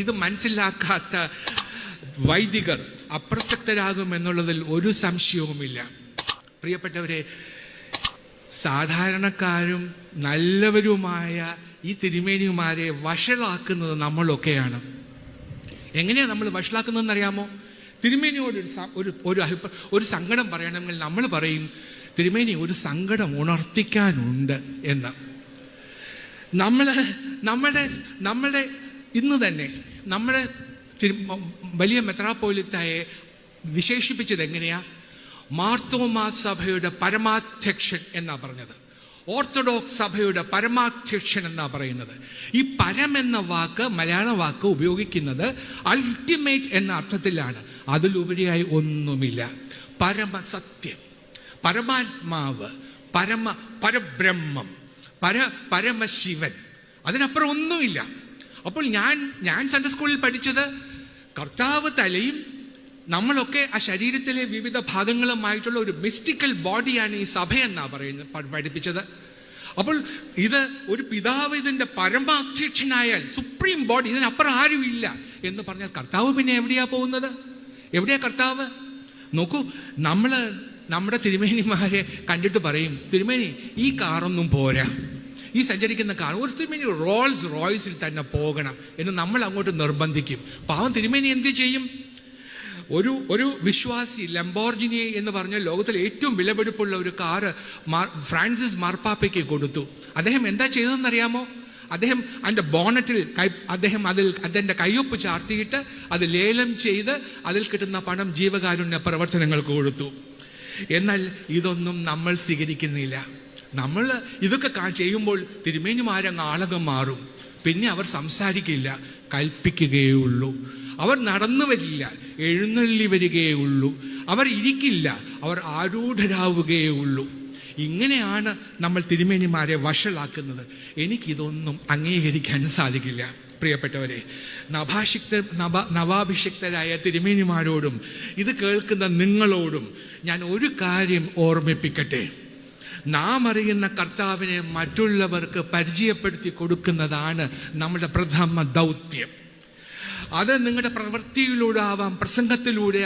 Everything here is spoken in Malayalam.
ഇത് മനസ്സിലാക്കാത്ത വൈദികർ അപ്രസക്തരാകും എന്നുള്ളതിൽ ഒരു സംശയവുമില്ല. പ്രിയപ്പെട്ടവരെ സാധാരണക്കാരും നല്ലവരുമായ ഈ തിരുമേനിമാരെ വഷളാക്കുന്നത് നമ്മളൊക്കെയാണ്. എങ്ങനെയാണ് നമ്മൾ വഷളാക്കുന്നതെന്ന് അറിയാമോ തിരുമേനിയോട് ഒരു ഒരു അഭിപ്രായ ഒരു സങ്കടം പറയണമെങ്കിൽ നമ്മൾ പറയും തിരുമേനി ഒരു സങ്കടം ഉണർത്തിക്കാനുണ്ട് എന്ന്. നമ്മൾ നമ്മുടെ നമ്മുടെ ഇന്ന് തന്നെ നമ്മുടെ വലിയ മെത്രാപ്പോലിത്തായെ വിശേഷിപ്പിച്ചത് എങ്ങനെയാ? മാർത്തോമാ സഭയുടെ പരമാധ്യക്ഷൻ എന്നാ പറഞ്ഞത്. ഓർത്തഡോക്സ് സഭയുടെ പരമാധ്യക്ഷൻ എന്നാ പറയുന്നത്. ഈ പരം എന്ന വാക്ക് മലയാള വാക്ക് ഉപയോഗിക്കുന്നത് അൾട്ടിമേറ്റ് എന്ന അർത്ഥത്തിലാണ്. അതിലുപരിയായി ഒന്നുമില്ല. പരമസത്യം. പരമാത്മാവ് പരമ പരബ്രഹ്മം പര പരമശിവൻ. അതിനപ്പുറം ഒന്നുമില്ല. അപ്പോൾ ഞാൻ ഞാൻ സൺഡേ സ്കൂളിൽ പഠിച്ചത് കർത്താവ് തലയും നമ്മളൊക്കെ ആ ശരീരത്തിലെ വിവിധ ഭാഗങ്ങളുമായിട്ടുള്ള ഒരു മിസ്റ്റിക്കൽ ബോഡിയാണ് ഈ സഭ എന്നാ പറയുന്നത് പഠിപ്പിച്ചത്. അപ്പോൾ ഇത് ഒരു പിതാവ് ഇതിന്റെ പരമാധ്യക്ഷനായാൽ സുപ്രീം ബോഡി ഇതിനപ്പുറം ഇല്ല എന്ന് പറഞ്ഞാൽ കർത്താവ് പിന്നെ എവിടെയാ പോകുന്നത്? എവിടെയാ കർത്താവ്? നോക്കൂ നമ്മൾ നമ്മുടെ തിരുമേനിമാരെ കണ്ടിട്ട് പറയും തിരുമേനി ഈ കാറൊന്നും പോരാ. ഈ സഞ്ചരിക്കുന്ന കാർ ഒരു തിരുമേനി റോൾസ് റോയ്സിൽ തന്നെ പോകണം എന്ന് നമ്മൾ അങ്ങോട്ട് നിർബന്ധിക്കും. പാവം തിരുമേനി എന്ത് ചെയ്യും? ഒരു ഒരു വിശ്വാസി ലംബോർജിനി എന്ന് പറഞ്ഞ ലോകത്തിലെ ഏറ്റവും വിലപിടിപ്പുള്ള ഒരു കാറ് ഫ്രാൻസിസ് മാർപ്പാപ്പയ്ക്ക് കൊടുത്തു. അദ്ദേഹം എന്താ ചെയ്തതെന്നറിയാമോ? അദ്ദേഹം അതിന്റെ ബോണറ്റിൽ കൈ അദ്ദേഹം അതിൽ അതിന്റെ കയ്യൊപ്പ് ചാർത്തിയിട്ട് അത് ലേലം ചെയ്ത് അതിൽ കിട്ടുന്ന പണം ജീവകാരുണ്യ പ്രവർത്തനങ്ങൾക്ക് കൊടുത്തു. എന്നാൽ ഇതൊന്നും നമ്മൾ സ്വീകരിക്കുന്നില്ല. നമ്മൾ ഇതൊക്കെ ചെയ്യുമ്പോൾ തിരുമേനിമാരങ്ങ് ആളകം മാറും. പിന്നെ അവർ സംസാരിക്കില്ല. കൽപ്പിക്കുകയേ ഉള്ളൂ അവർ നടന്നു വരില്ല. എഴുന്നള്ളി വരികയേ ഉള്ളൂ അവർ ഇരിക്കില്ല. അവർ ആരൂഢരാവുകയേ ഉള്ളൂ ഇങ്ങനെയാണ് നമ്മൾ തിരുമേനിമാരെ വഷളാക്കുന്നത്. എനിക്കിതൊന്നും അംഗീകരിക്കാൻ സാധിക്കില്ല. പ്രിയപ്പെട്ടവരെ നഭാഷിക്ത നവ നവാഭിഷിക്തരായ തിരുമേനിമാരോടും ഇത് കേൾക്കുന്ന നിങ്ങളോടും ഞാൻ ഒരു കാര്യം ഓർമ്മിപ്പിക്കട്ടെ. നാം അറിയുന്ന കർത്താവിനെ മറ്റുള്ളവർക്ക് പരിചയപ്പെടുത്തി കൊടുക്കുന്നതാണ് നമ്മുടെ പ്രഥമ ദൗത്യം. അത് നിങ്ങളുടെ പ്രവൃത്തിയിലൂടെ ആവാം പ്രസംഗത്തിലൂടെ